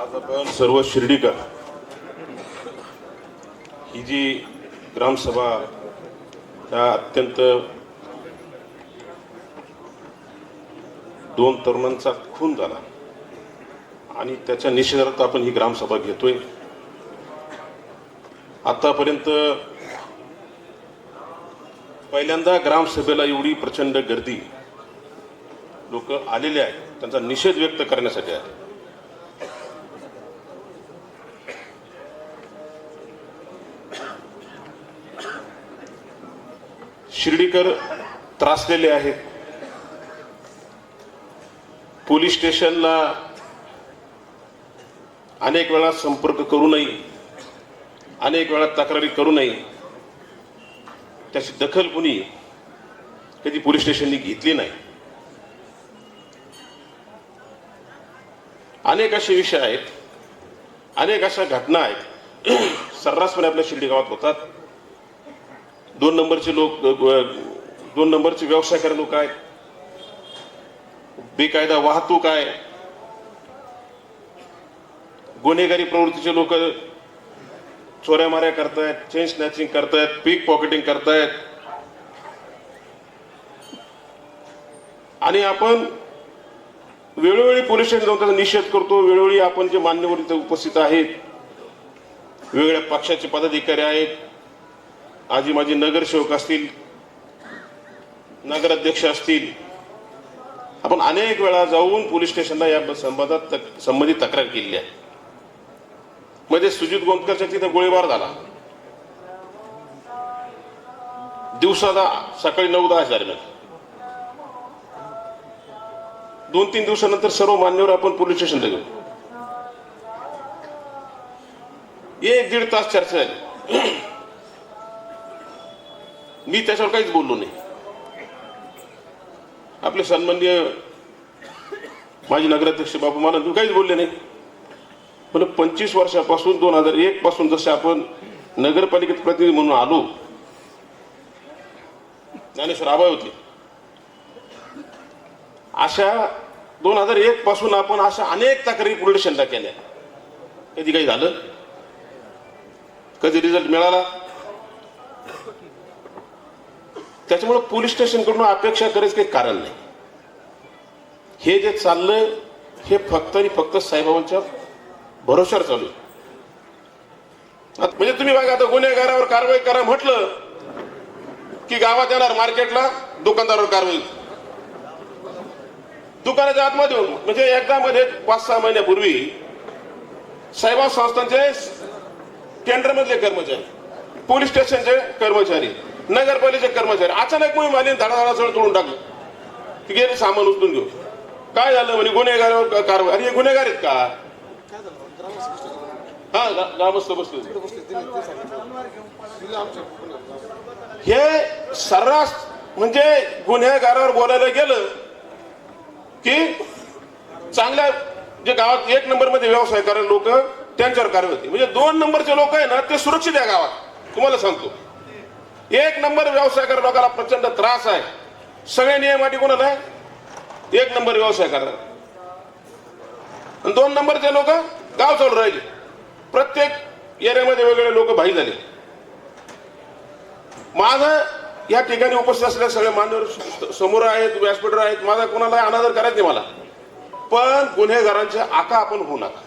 आज आपण सर्व शिर्डीकर ही जी ग्रामसभा त्या अत्यंत दोन तरुणांचा खून झाला आणि त्याच्या निषेधार्थ आपण ही ग्रामसभा घेतोय. आतापर्यंत पहिल्यांदा ग्रामसभेला एवढी प्रचंड गर्दी लोक आलेले आहेत त्यांचा निषेध व्यक्त करण्यासाठी आहे शिर्डीकर त्रासलेले आहेत. पोलीस स्टेशनला अनेक वेळा संपर्क करू नये अनेक वेळा तक्रारी करू नये. त्याची दखल कुणी कधी पोलीस स्टेशननी घेतली नाही. अनेक असे विषय आहेत अनेक अशा घटना आहेत. सर्रासपणे आपल्या शिर्डी गावात होतात. दोन नंबरचे लोक दोन नंबरचे व्यवसाय करणारे लोक आहेत. बेकायदा वाहतूक आहे. गुन्हेगारी प्रवृत्तीचे लोक चोऱ्या माऱ्या करतायत चेन स्नॅचिंग करतायत पीक पॉकेटिंग करतायत. आणि आपण वेळोवेळी पोलीस स्टेशन जाऊन त्याचा निषेध करतो. वेळोवेळी आपण जे मान्यवर इथे उपस्थित आहेत वेगवेगळ्या पक्षाचे पदाधिकारी आहेत आजी माझे नगरसेवक असतील नगराध्यक्ष असतील आपण अनेक वेळा जाऊन पोलीस स्टेशनला या संबंधात तक- संबंधित तक्रार केलेली आहे. मध्ये सुजित गोंदकरच्या तिथे गोळीबार झाला. दिवसाला सकाळी नऊ दहा दरम्यान दोन तीन दिवसानंतर सर्व मान्यवर आपण पोलीस स्टेशनला गेलो. एक दीड तास चर्चा झाली. मी त्याच्यावर काहीच बोललो नाही. आपले सन्माननीय माजी नगराध्यक्ष बाबू मला तुम्ही काहीच बोलले नाही. पण पंचवीस वर्षापासून दोन हजार एक पासून जसे आपण नगरपालिकेत प्रतिनिधी म्हणून आलो ज्ञानेश्वर आबाई होते. अशा दोन हजार एक पासून आपण अशा अनेक तक्रारी पुढे स्टेशनला केल्या कधी काही झालं? कधी रिझल्ट मिळाला? त्याच्यामुळे पोलीस स्टेशनकडून अपेक्षा करायचं काही कारण नाही. हे जे चाललंय हे फक्त आणि फक्त साईबाबांच्या भरोश्यावर चालू म्हणजे तुम्ही बघा आता गुन्हेगारावर कारवाई करा म्हटलं की गावात येणार मार्केटला दुकानदारावर कारवाई. दुकानाच्या आतमध्ये म्हणजे एकदा मध्ये पाच सहा महिन्यापूर्वी साहेबा संस्थांचे टेंडर मधले कर्मचारी पोलीस स्टेशनचे कर्मचारी नगरपालिकेचे कर्मचारी. अचानक मी आली धडाधडा सगळं तोडून टाकलं. ती गेले सामान उचलून घेऊ काय झालं म्हणे? गुन्हेगारावर कारवाई? अरे हे गुन्हेगार आहेत का? हा ग्रामस्थ बसले हे सर्रास म्हणजे गुन्हेगारावर बोलायला गेलं की चांगल्या जे गावात एक नंबरमध्ये व्यवसाय करणारे लोक त्यांच्यावर कारवाई होती. म्हणजे दोन नंबरचे लोक आहे ना ते सुरक्षित आहे गावात. तुम्हाला सांगतो. एक नंबर व्यवसाय करणाऱ्या लोकांना प्रचंड त्रास आहे. सगळे नियम अटी कोणाला आहे? एक नंबर व्यवसाय करणार दोन दोन नंबरचे लोक गाव चालू राहिले. प्रत्येक एरियामध्ये वेगवेगळे लोक भाई झाले. माझं या ठिकाणी उपस्थित असलेल्या सगळे मान्यवर समोर आहेत व्यासपीठ आहेत. माझा कोणाला अनादर करायचं नाही मला. पण गुन्हेगारांच्या आका आपण होऊ नका.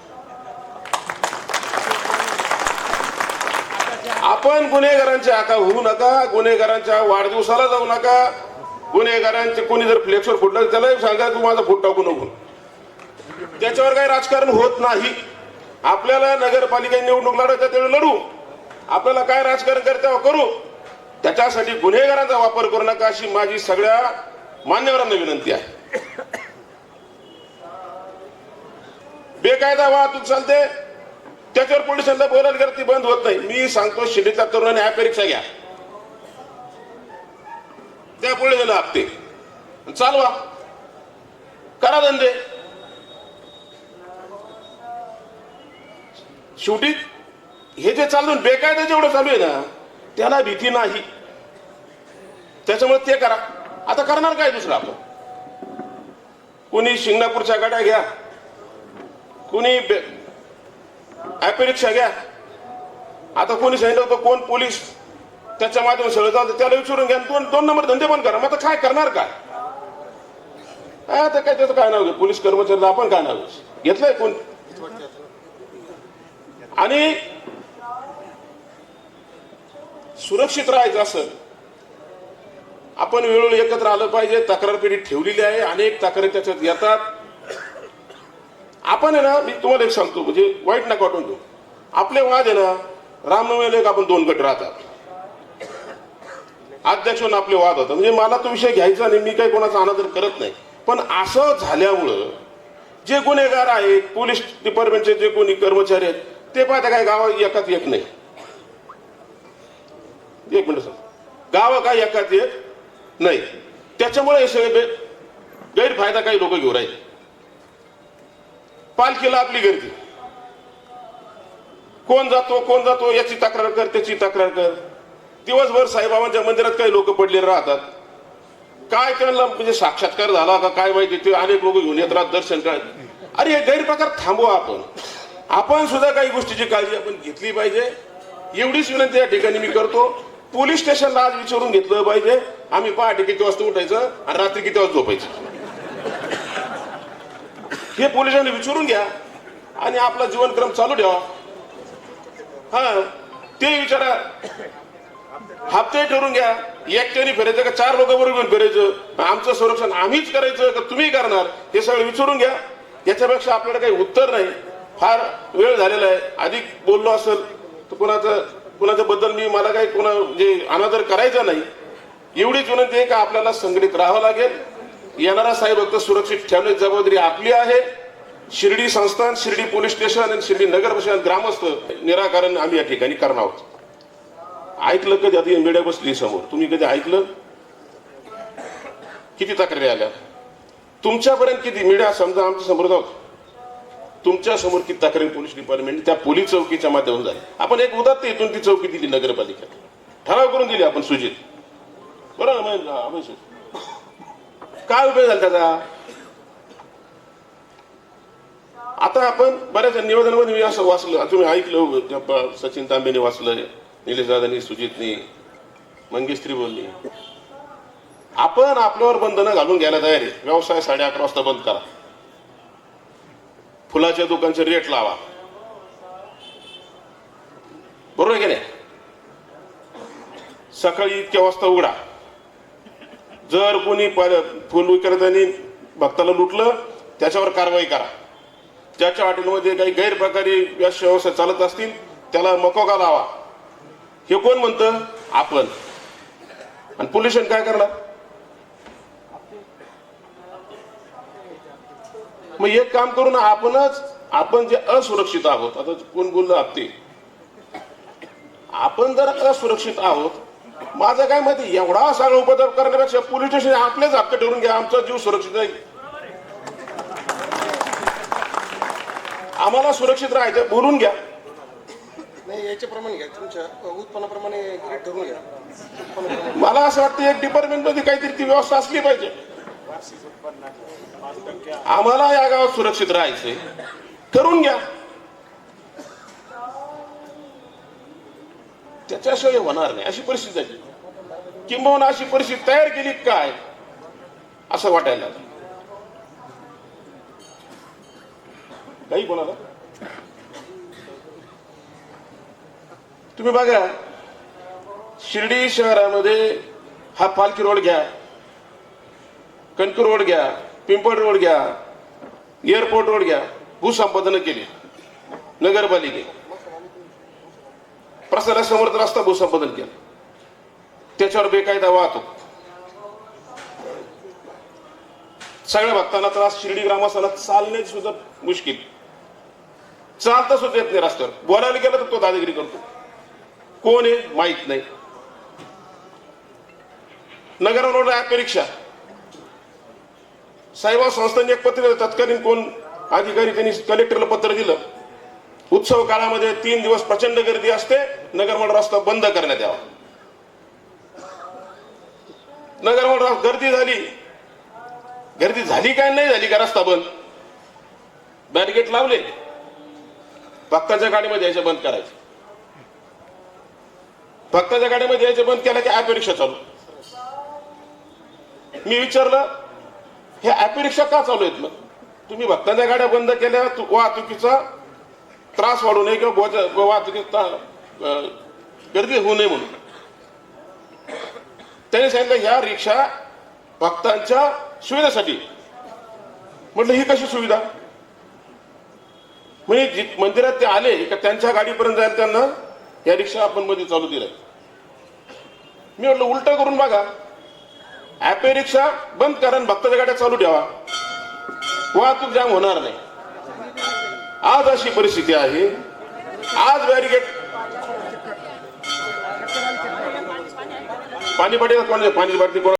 आपण गुन्हेगारांच्या आका होऊ नका गुन्हेगारांच्या वाढदिवसाला जाऊ नका. गुन्हेगारांचे कोणी जर फ्लेक्सवर फुटलं त्यालाही सांगा तू माझा फुट टाकू नको. त्याच्यावर काही राजकारण होत नाही. आपल्याला नगरपालिका निवडणूक लढवायचं त्यावेळी लढू. आपल्याला काय राजकारण करता करू. त्याच्यासाठी गुन्हेगारांचा वापर करू नका अशी माझी सगळ्या मान्यवरांना विनंती आहे. बेकायदा वाहतूक चालते. त्याच्यावर पोलिसांना बोलायला गेलं ती बंद होत नाही. मी सांगतो शिडीचा तरुणाने ह्या परीक्षा घ्या. त्या पोलिसांना हप्ते. चालवा. करा धंदे. शेवटी हे जे चालून बेकायदा जेवढं चालू आहे ना त्याला भीती नाही. त्याच्यामुळे ते करा. आता करणार काय दुसरं आपण? कोणी शिंगणापूरच्या गाड्या घ्या. कोणी बे- ॲपे रिक्षा घ्या. आता कोणी सांगितलं होतं कोण पोलीस त्याच्या माध्यमातून सगळं जातं त्याला विचारून घ्या. दोन दोन नंबर धंदे पण करा. मग आता काय करणार काय? आता काय त्याचं काय नाव घे पोलीस कर्मचाऱ्याला आपण काय नाव घेतलंय कोण? आणि सुरक्षित राहायचं असं आपण वेळोवेळी एकत्र आलं पाहिजे. तक्रार पेढी ठेवलेली आहे. अनेक तक्रारी त्याच्यात येतात. आपण आहे ना मी तुम्हाला एक सांगतो म्हणजे वाईट नका वाटून देऊ. आपले वाद आहे ना रामनवमीला एक आपण दोन गट राहतात. अध्यक्ष आपले वाद होता म्हणजे मला तो विषय घ्यायचा नाही मी काही कोणाचा अनादर करत नाही. पण असं झाल्यामुळं जे गुन्हेगार आहेत पोलीस डिपार्टमेंटचे जे कोणी कर्मचारी आहेत ते पाहता काय गावात एकाच एक नाही. एक मिनिट सर. गाव काय एकाच एक नाही. त्याच्यामुळे हे सगळे गैरफायदा काही लोक घेऊ राहिले. पालखीला आपली गर्दी. कोण जातो कोण जातो याची तक्रार कर त्याची तक्रार कर. दिवसभर साईबाबांच्या मंदिरात काही लोक पडलेले राहतात. काय त्यांना म्हणजे साक्षात्कार झाला का काय माहिती ते अनेक लोक घेऊन येत राहत दर्शन काय? अरे हे गैरप्रकार थांबवा आपण. आपण सुद्धा काही गोष्टीची काळजी आपण घेतली पाहिजे. एवढीच विनंती या ठिकाणी मी करतो. पोलीस स्टेशनला आज विचारून घेतलं पाहिजे. आम्ही पहाटे किती वाजता उठायचं आणि रात्री किती वाजता झोपायचं? हे पोलिसांनी विचारून घ्या आणि आपला जीवनक्रम चालू ठेवा. हा ते विचारा. हप्ते ठरून घ्या. एकट्याने फिरायचं का? चार लोक बरोबर घेऊन फिरायचं? आमचं संरक्षण आम्हीच करायचं का तुम्ही करणार? हे सगळं विचारून घ्या. याच्यापेक्षा आपल्याला काही उत्तर नाही. फार वेळ झालेला आहे. अधिक बोललो असेल तर कुणाचं कुणाच्या बद्दल मी मला काही कुणा म्हणजे अनादर करायचा नाही. एवढीच विनंती आहे का आपल्याला संघटित राहावं लागेल? येणारा साहेब भक्त सुरक्षित ठेवण्याची जबाबदारी आपली आहे. शिर्डी संस्थान शिर्डी पोलीस स्टेशन आणि शिर्डी नगर परिषद ग्रामस्थ निराकरण आम्ही या ठिकाणी करणार आहोत. ऐकलं कधी? आता मीडिया बसली समोर. तुम्ही कधी ऐकलं? किती तक्रारी आल्या? तुमच्यापर्यंत किती? मीडिया समजा आमच्यासमोर जाऊ तुमच्यासमोर किती तक्रारी पोलीस डिपार्टमेंट त्या पोलीस चौकीच्या माध्यमातून झाली आपण एक उदात्त इथून ती चौकी दिली नगरपालिकेत. ठराव करून दिली आपण सुजित. बरोबर काय उपयोग झाला त्याचा आता आपण बऱ्याच निवेदनामध्ये मी असं वाचलं. तुम्ही ऐकलं हो, सचिन तांबेने वाचलं निलेश दादानी सुजितनी मंगेश्री बोलली. आपण आपल्यावर बंधनं घालून घ्यायला तयार आहे. व्यवसाय साडे अकरा वाजता बंद करा. फुलाच्या दुकानचे रेट लावा. बरोबर आहे की नाही? सकाळी इतक्या वाजता उघडा. जर कोणी प- फुल विक्रेत्यांनी भक्ताला लुटलं त्याच्यावर कारवाई करा. ज्याच्या हॉटेलमध्ये काही गैरप्रकारे व्यवसाय व्यवसाय चालत असतील त्याला मकोका लावा? हे कोण म्हणतं? आपण. आणि पोल्युशन काय करणार? मग एक काम करू ना आपणच आपण जे असुरक्षित आहोत आता कोण बोललं आपते आपण जर असुरक्षित आहोत माझं काय माहिती एवढा सगळा उपद्रव करण्यापेक्षा पोलीस स्टेशन आपलेच हप्ते ठरवून घ्या आमचा जीव सुरक्षित राहील. आम्हाला सुरक्षित राहायचं बोलून घ्या. नाही याच्याप्रमाणे घ्या तुमच्या उत्पन्नाप्रमाणे ठरवून घ्या. मला असं वाटतं एक डिपार्टमेंटमध्ये काहीतरी ती व्यवस्था असली पाहिजे. आम्हाला या गावात सुरक्षित राहायचंय. करून घ्या. त्याच्याशिवाय होणार नाही अशी परिस्थिती झाली. किंबहुना अशी परिस्थिती तयार केली काय? असं वाटायला काही कोणाला? तुम्ही बघा शिर्डी शहरामध्ये हा पालखी रोड घ्या कणकूर रोड घ्या पिंपळ रोड घ्या एअरपोर्ट रोड घ्या भूसंपादन केली नगरपालिके. प्रसारासमोर रस्ता भूसंपादन केलं. त्याच्यावर बेकायदा वाहतूक. सगळ्या भक्तांना त्रास शिर्डी ग्रामस्थांना चालण्याची सुद्धा मुश्किल. चालता सुद्धा येत नाही रस्त्यावर. बोलायला गेलं तर तो दादागिरी करतो. कोण आहे माहीत नाही. नगर रोड आहे परीक्षा साहेबा संस्थांनी एक पत्र तत्कालीन कोण अधिकारी त्यांनी कलेक्टरला पत्र दिलं. उत्सव काळामध्ये तीन दिवस प्रचंड गर्दी असते नगरमोड रस्ता बंद करण्यात यावा. नगर गर्दी झाली. गर्दी झाली काय नाही झाली का रस्ता बंद? बॅरिगेट लावले. भक्ताच्या गाडीमध्ये यायचे बंद करायचे. भक्ताच्या गाडीमध्ये यायचे बंद केलं की ॲप रिक्षा चालू. मी विचारलं हे ॲप रिक्षा का चालू आहेत मग? तुम्ही भक्ताच्या गाड्या बंद केल्या वाहतुकीचा त्रास वाढू नये किंवा वाहतुकीचा गर्दी होऊ नये म्हणून. त्यांनी सांगितलं ह्या रिक्षा भक्तांच्या सुविधेसाठी. म्हटलं ही कशी सुविधा? म्हणजे मंदिरात ते आले का त्यांच्या गाडीपर्यंत जायला त्यांना या रिक्षा आपण मध्ये चालू दिल्या. मी म्हटलं उलट करून बघा. ॲपे रिक्षा बंद करा आणि भक्ताच्या गाड्या चालू ठेवा. वाहतूक जाम होणार नाही. आज अशी परिस्थिती आहे. आज बॅरिकेड पाणी पाणी पाणी बाटली कोण